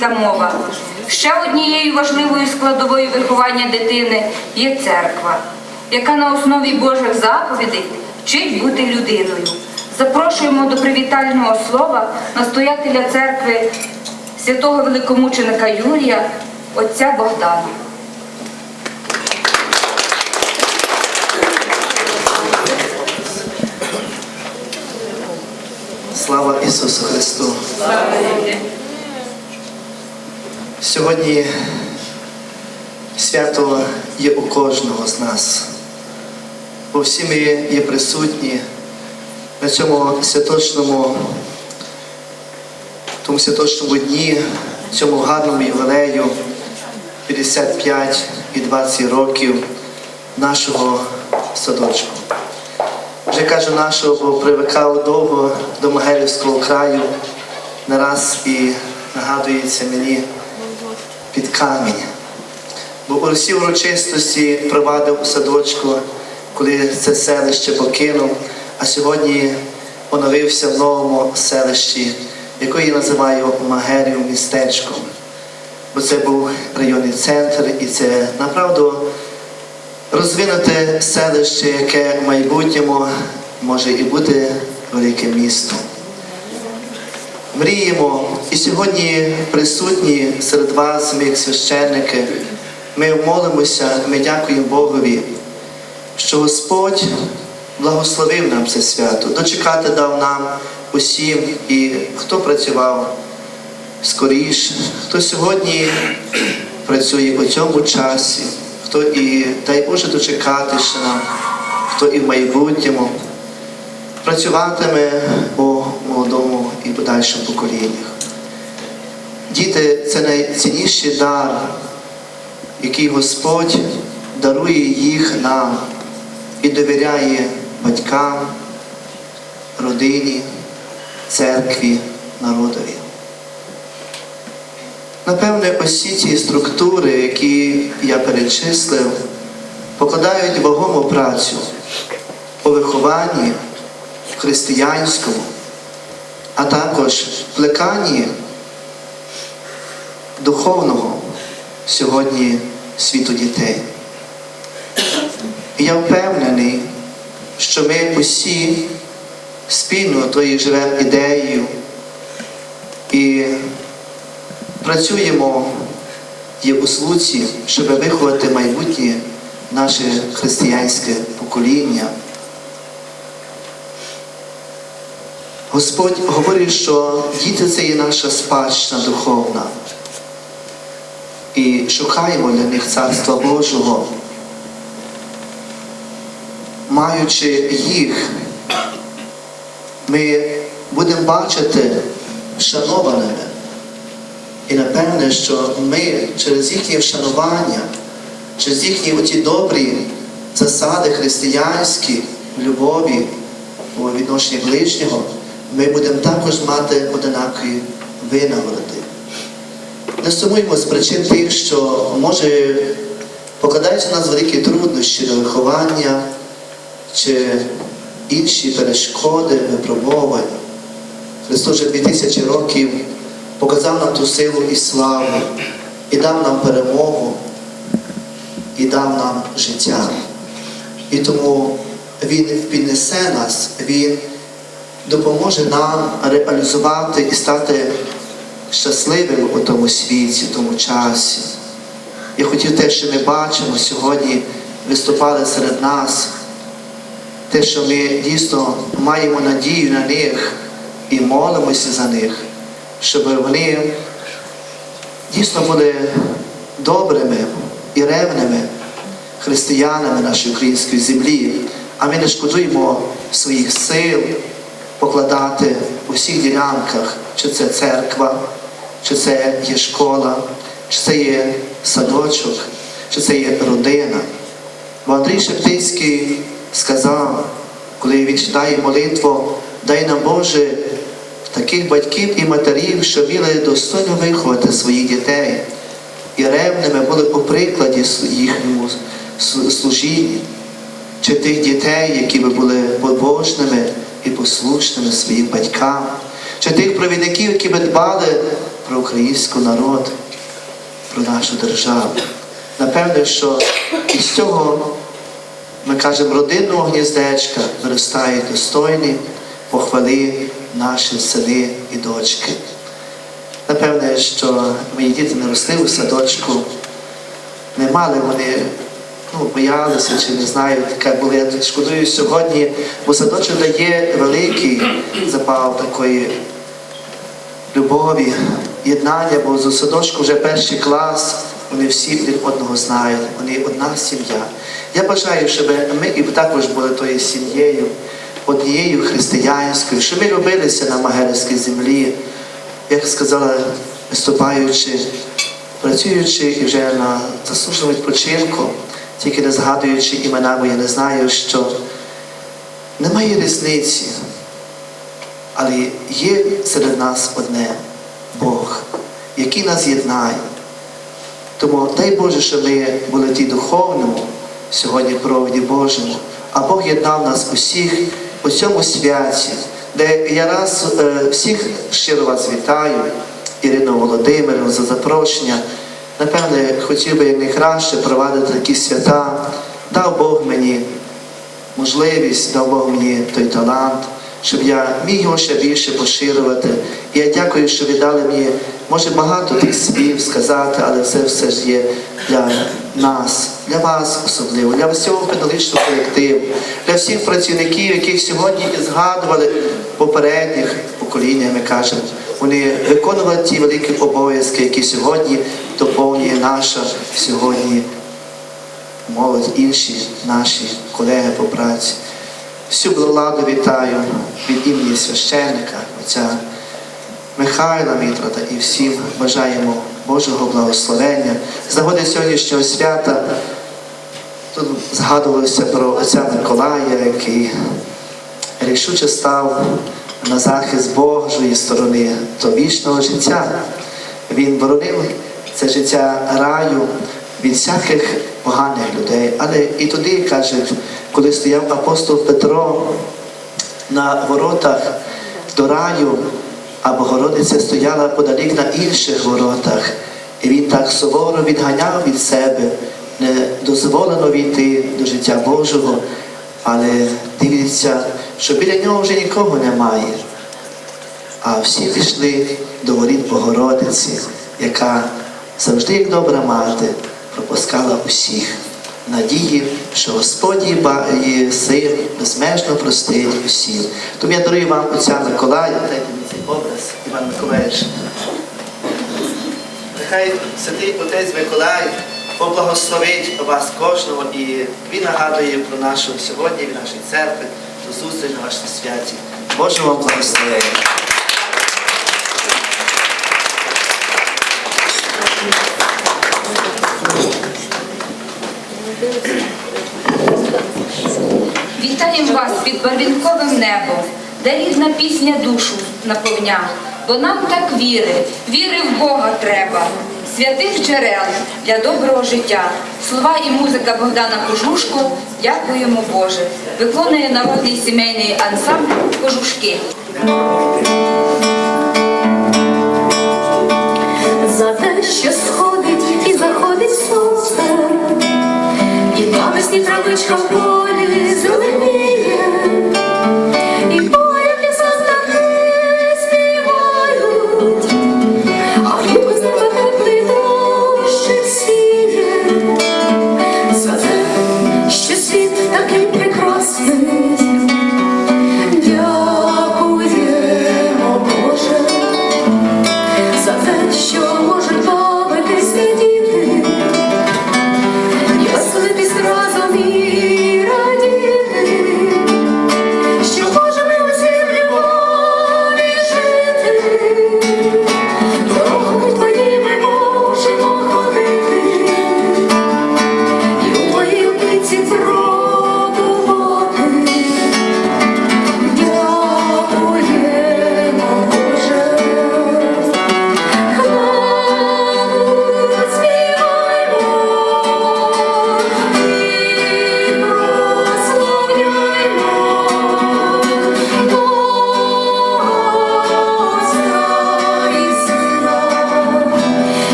та мова. Ще однією важливою складовою виховання дитини є церква, яка на основі Божих заповідей вчить бути людиною. Запрошуємо до привітального слова настоятеля церкви святого великомученика Юрія, отця Богдана. Слава Ісусу Христу! Сьогодні свято є у кожного з нас, бо всі ми є присутні на цьому святочному, тому святочному дні, цьому гарному ювілею 55 і 20 років нашого садочку. Вже кажу нашого, бо привикав довго до Могилівського краю, не раз і нагадується мені під камінь. Бо у всі урочистості провадив у садочку, коли це селище покинув, а сьогодні оновився в новому селищі, яке я називаю Магерів містечком. Бо це був районний центр і це направду розвинуте селище, яке в майбутньому може і бути великим містом. Мріємо. І сьогодні присутні серед вас, ми як священники, ми молимося, ми дякуємо Богові, що Господь благословив нам це свято, дочекати дав нам усім, і хто працював скоріше, хто сьогодні працює у цьому часі, хто і дай Боже дочекати ще нам, хто і в майбутньому працюватиме у молодому і подальшому поколіннях. Діти це найцінніший дар, який Господь дарує їх нам і довіряє батькам, родині, церкві, народові. Напевне, усі ці структури, які я перечислив, покладають вагому працю у вихованні християнському, а також плеканні духовного сьогодні світу дітей. І я впевнений, що ми усі спільно тою живемо ідеєю і працюємо є у слуці, щоб виховати майбутнє наше християнське покоління. Господь говорить, що діти це є наша спадщина духовна. І шукаємо для них Царства Божого. Маючи їх, ми будемо бачити вшанованими. І напевне, що ми через їхнє вшанування, через їхні оті добрі засади християнські, любові у відношенні ближнього, ми будемо також мати одинакові винагороди. Не сумуємо з причин тих, що може покладаються на нас великі труднощі до виховання чи інші перешкоди, випробовування. Христос вже 2000 років показав нам ту силу і славу, і дав нам перемогу, і дав нам життя. І тому Він піднесе нас, Він допоможе нам реалізувати і стати щасливими у тому світі, у тому часі. Я хотів те, що ми бачимо сьогодні, виступали серед нас, те, що ми дійсно маємо надію на них і молимося за них щоб вони дійсно були добрими і ревними християнами нашої української землі, а ми не шкодуємо своїх сил покладати у всіх ділянках, чи це церква, чи це є школа, чи це є садочок, чи це є родина. Бо Андрій Шептицький сказав, коли він читає молитву, дай нам Боже таких батьків і матерів, що вміли достойно виховати своїх дітей і ревними були у прикладі їхньому служінні, чи тих дітей, які би були побожними і послушними своїм батькам, чи тих провідників, які би дбали про український народ, про нашу державу. Напевне, що із цього, ми кажемо, родинного гніздечка виростають достойні похвали наші сини і дочки. Напевне, що мої діти не росли у садочку, не мали вони, ну, боялися чи не знаю, як були. Я шкодую сьогодні, бо садочок дає великий запал такої любові, єднання, бо з садочку вже перший клас, вони всі один одного знають, вони одна сім'я. Я бажаю, щоб ми і також були тою сім'єю, однією християнською, щоб ми любилися на Магерській землі, як сказала, виступаючи, працюючи і вже на заслуженому відпочинку, тільки не згадуючи імена, бо я не знаю, що немає різниці. Але є серед нас одне Бог, який нас єднає. Тому дай Боже, щоб ми були ті духовному сьогодні проводі Божому, а Бог єднав нас усіх у цьому святі, де я раз е, всіх щиро вас вітаю, Ірину Володимирівну, за запрошення. Напевне, хотів би як найкраще провадити такі свята. Дав Бог мені можливість, дав Бог мені той талант, щоб я міг його ще більше поширювати. І я дякую, що ви дали мені, може, багато тих слів сказати, але це все ж є для нас, для вас особливо, для всього педагогічного колективу, для всіх працівників, яких сьогодні згадували попередніх поколіннях, ми кажемо. Вони виконували ті великі обов'язки, які сьогодні доповнює наша сьогодні молодь, інші наші колеги по праці. Всю владу вітаю від імені священника, отця Михайла Мітрота і всім бажаємо Божого благословення. З сьогоднішнього свята тут згадувалося про отця Миколая, який рішуче став на захист Божої сторони до вічного життя. Він боронив це життя раю від всяких поганих людей. Але і тоді, каже, коли стояв апостол Петро на воротах до раю, а Богородиця стояла подалік на інших воротах, і він так суворо відганяв від себе, не дозволено війти до життя Божого, але дивіться, що біля нього вже нікого немає. А всі пішли до воріт Богородиці, яка завжди, як добра мати, пропускала усіх. Надії, що Господь її син безмежно простить усім. Тому я дарую вам отця Миколая, дайте мені цей образ, Іван Миколаївич. Нехай святий отець Миколай поблагословить вас кожного і він нагадує про нашу сьогодні в нашій церкві, до зустрічі на вашій святі. Боже вам благословення. Вітаємо вас під барвінковим небом, де рідна пісня душу наповня. Бо нам так віри, віри в Бога треба, святих джерел для доброго життя. Слова і музика Богдана Кожушко. Дякуємо Боже. Виконує народний сімейний ансамбль Кожушки. За те, що сходить і заходить сонце, і навесні травичка в полі зеленіє,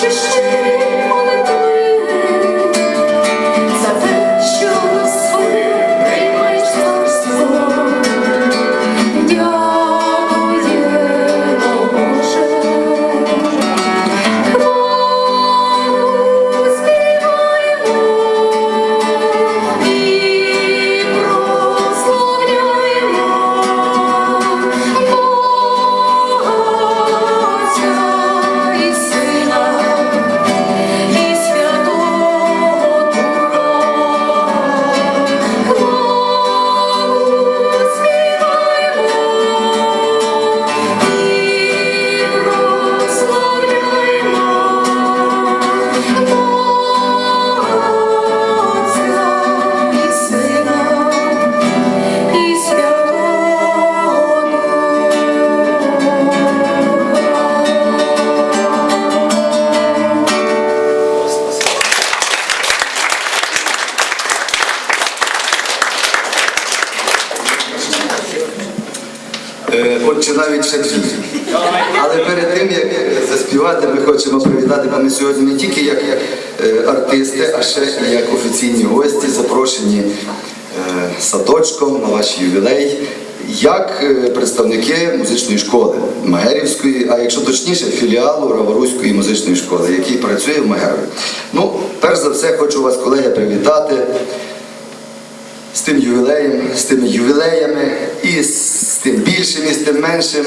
Just Е, От чи навіть ще дві. Але перед тим, як заспівати, ми хочемо привітати, ми сьогодні не тільки як е, артисти, а ще і як офіційні гості, запрошені е, садочком на ваш ювілей, як е, представники музичної школи Магерівської, а якщо точніше, філіалу Раворуської музичної школи, який працює в Магерові. Ну, перш за все, хочу вас, колеги, привітати з тим ювілеєм, з тими ювілеями, і з тим більшим, і з тим меншим.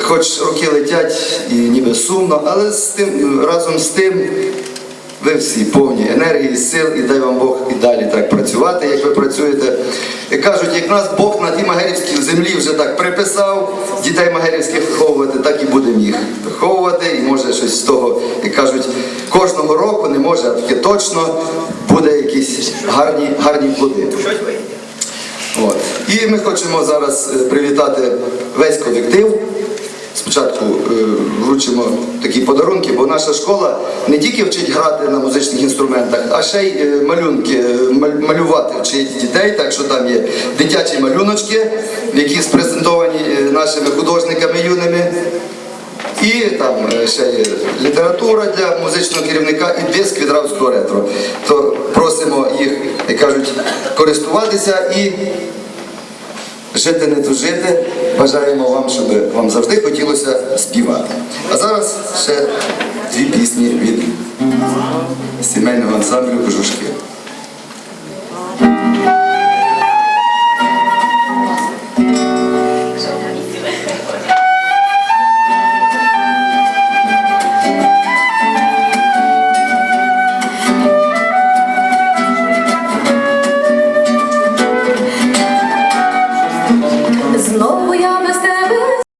Хоч роки летять і ніби сумно, але з тим, разом з тим ви всі повні енергії, сил, і дай вам Бог і далі так працювати, як ви працюєте. І кажуть, як нас Бог на тій Магерівській землі вже так приписав, дітей Магерівських виховувати, так і будемо їх виховувати. І може щось з того, як кажуть, кожного року не може, а точно буде якісь гарні, гарні плоди. І ми хочемо зараз е, привітати весь колектив. Спочатку е, вручимо такі подарунки, бо наша школа не тільки вчить грати на музичних інструментах, а ще й е, малюнки, малювати вчить дітей. Так що там є дитячі малюночки, які спрезентовані нашими художниками юними. І там ще є література для музичного керівника і диск від Равського ретро. То просимо їх, як кажуть, користуватися і жити не тужити. Бажаємо вам, щоб вам завжди хотілося співати. А зараз ще дві пісні від сімейного ансамблю Кожушки.